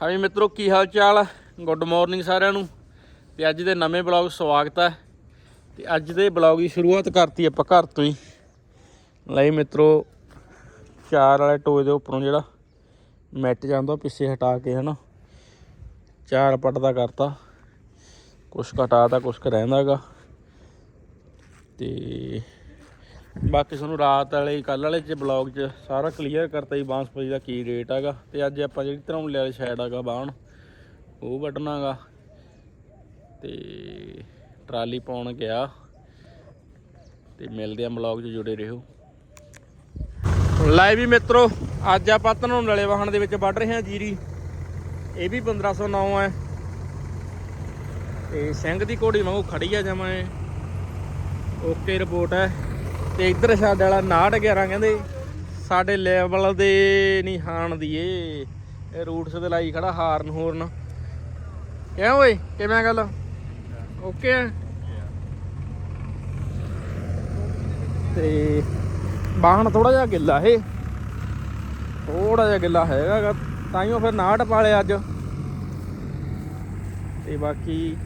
ਹਾਂਜੀ ਮਿੱਤਰੋ, ਕੀ ਹਾਲ ਚਾਲ? ਗੁੱਡ ਮਾਰਨਿੰਗ ਸਾਰਿਆਂ ਨੂੰ। ਤੇ ਅੱਜ ਦੇ ਨਵੇਂ ਬਲੌਗ ਸਵਾਗਤ ਹੈ। ਤੇ ਅੱਜ ਦੇ ਬਲੌਗ ਦੀ ਸ਼ੁਰੂਆਤ ਕਰਤੀ ਆਪਾਂ ਘਰ ਤੋਂ ਹੀ। ਲਈ ਮਿੱਤਰੋ, ਚਾਰ ਵਾਲੇ ਟੋਏ ਦੇ ਉੱਪਰੋਂ ਜਿਹੜਾ ਮੈਟ ਜਾਂਦਾ ਪਿੱਛੇ ਹਟਾ ਕੇ, ਹਨਾ। ਚਾਰ ਪੱਟ ਦਾ ਕਰਤਾ। ਕੁਛ ਘਟਾਤਾ ਕੁਛ ਕੁ ਰਹਿੰਦਾ ਹੈਗਾ ਤੇ ਬਾਕੀ ਤੁਹਾਨੂੰ ਰਾਤ ਵਾਲੇ ਕੱਲ ਵਾਲੇ ਚ ਬਲੌਗ 'ਚ ਸਾਰਾ ਕਲੀਅਰ ਕਰਤਾ ਜੀ, ਬਾਂਸਪਤੀ ਦਾ ਕੀ ਰੇਟ ਹੈਗਾ। ਤੇ ਅੱਜ ਆਪਾਂ ਜਿਹੜੀ ਤਰ੍ਹਾਂ ਵਾਲੀ ਸਾਈਡ ਹੈਗਾ ਬਾਣ ਉਹ ਵੱਢਣਾਗਾ ਤੇ ਟਰਾਲੀ ਪਾਉਣ ਗਿਆ। ਤੇ ਮਿਲਦੇ ਆ ਬਲੌਗ 'ਚ, ਜੁੜੇ ਰਹੋ। ਲੈ ਵੀ ਮਿੱਤਰੋ, ਅੱਜ ਆਪਾਂ ਧਨੋਂ ਵਾਲੇ ਵਾਹਣ ਦੇ ਵਿੱਚ ਵੱਢ ਰਹੇ ਹਾਂ ਜੀਰੀ। ਇਹ ਵੀ 1509 ਹੈ। ਤੇ ਸਿੰਘ ਦੀ ਘੋੜੀ ਵਾਂਗੂ ਖੜੀ ਆ ਜਮਾ ਇਹ। ਓਕੇ ਰਿਪੋਰਟ ਹੈ। ਤੇ ਇੱਧਰ ਸਾਡੇ ਵਾਲਾ 911 ਕਹਿੰਦੇ, ਸਾਡੇ ਲੈਵਲ ਦੇ ਨਹੀਂ ਹਾਣ ਦੀ ਇਹ ਰੂਟਸ ਤੇ ਲਾਈ ਖੜਾ ਹਾਰਨ ਹੋਰਨ। ਕਿਆ ਓਏ, ਕਿਵੇਂ ਗੱਲ? ਓਕੇ ਤੇ ਬਾਹਣ ਥੋੜਾ ਜਿਹਾ ਗਿੱਲਾ ਇਹ। ਥੋੜਾ ਜਿਹਾ ਗਿੱਲਾ ਹੈਗਾ ਤਾਂ ਤਾਈਓ ਫਿਰ ਨਾਟ ਪਾਲੇ ਅੱਜ। ਤੇ ਬਾਕੀ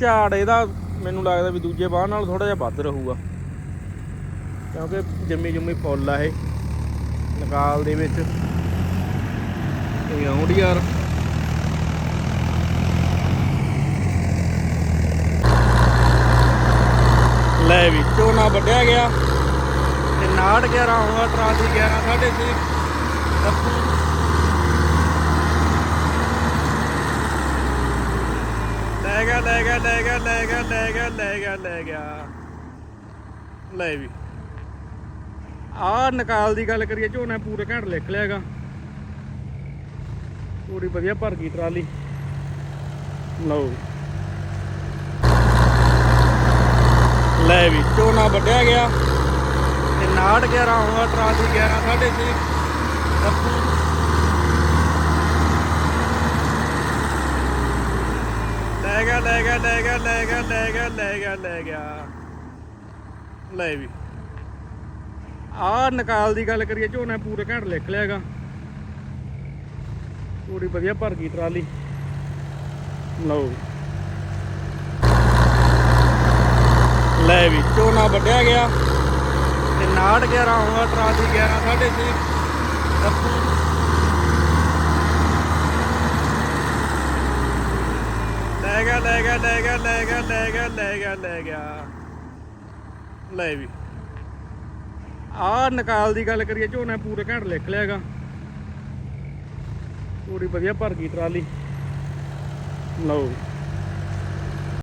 ਝਾੜ ਇਹਦਾ ਮੈਨੂੰ ਲੱਗਦਾ ਵੀ ਦੂਜੇ ਬਾਹਣ ਨਾਲ ਥੋੜਾ ਜਿਹਾ ਵੱਧ ਰਹੂਗਾ। ਕਿਉਂਕਿ ਜੰਮੀ ਜੰਮੀ ਫੁੱਲ ਆ ਇਹ। ਨਕਾਲ ਦੇ ਵਿੱਚ। ਇਹ ਆਉਂਦੀ ਯਾਰ। ਲੈ ਵੀ, ਝੋਨਾ ਵੱਢਿਆ ਗਿਆ। ਤੇ ਨਾੜ 11 ਹੋਊਗਾ ਟਰਾਲੀ 11 ਸਾਢੇ ਛੇ। ਗਿਆ, ਲੈ ਗਿਆ ਲੈ ਗਿਆ ਲੈ ਗਿਆ ਲੈ ਗਿਆ ਲੈ ਗਿਆ ਲੈ ਗਿਆ। ਲੈ ਵੀ। ਆਹ ਨਿਕਾਲ ਦੀ ਗੱਲ ਕਰੀਏ, ਝੋਨਾ ਪੂਰੇ ਘੰਟ ਲਿਖ ਲਿਆਗਾ ਪੂਰੀ ਵਧੀਆ ਭਰ ਗਈ ਟਰਾਲੀ। ਲਓ ਲੈ ਵੀ, ਝੋਨਾ ਵੱਢਿਆ ਗਿਆ। ਤੇ ਨਾੜ 11 ਹੋਊਗਾ ਟਰਾਲੀ 11 ਸਾਢੇ ਛੇ। ਦੱਸੂ ਲੈ ਗਿਆ ਲੈ ਗਿਆ ਲੈ ਗਿਆ ਲੈ ਗਿਆ ਲੈ ਗਿਆ ਲੈ ਗਿਆ ਲੈ ਗਿਆ। ਲੈ ਵੀ। ਆਹ ਨਿਕਾਲ ਦੀ ਗੱਲ ਕਰੀਏ, ਝੋਨਾ ਪੂਰੇ ਘੰਟ ਲਿਖ ਲਿਆਗਾ ਪੂਰੀ ਵਧੀਆ ਭਰ ਗਈ ਟਰਾਲੀ। ਲਓ ਲੈ ਵੀ, ਝੋਨਾ ਵੱਢਿਆ ਗਿਆ ਤੇ ਨਾੜ 11 ਹੋਊਗਾ, ਟਰਾਲੀ 11 ਸਾਢੇ ਛੇ। ਦੱਸੂ ਲੈ ਗਿਆ ਲੈ ਗਿਆ ਲੈ ਗਿਆ ਲੈ ਗਿਆ ਲੈ ਗਿਆ ਲੈ ਗਿਆ ਲੈ ਗਿਆ। ਲੈ ਵੀ। ਆਹ ਨਿਕਾਲ ਦੀ ਗੱਲ ਕਰੀਏ, ਝੋਨਾ ਪੂਰੇ ਘੰਟ ਲਿਖ ਲਿਆਗਾ ਪੂਰੀ ਵਧੀਆ ਭਰ ਗਈ ਟਰਾਲੀ। ਲਓ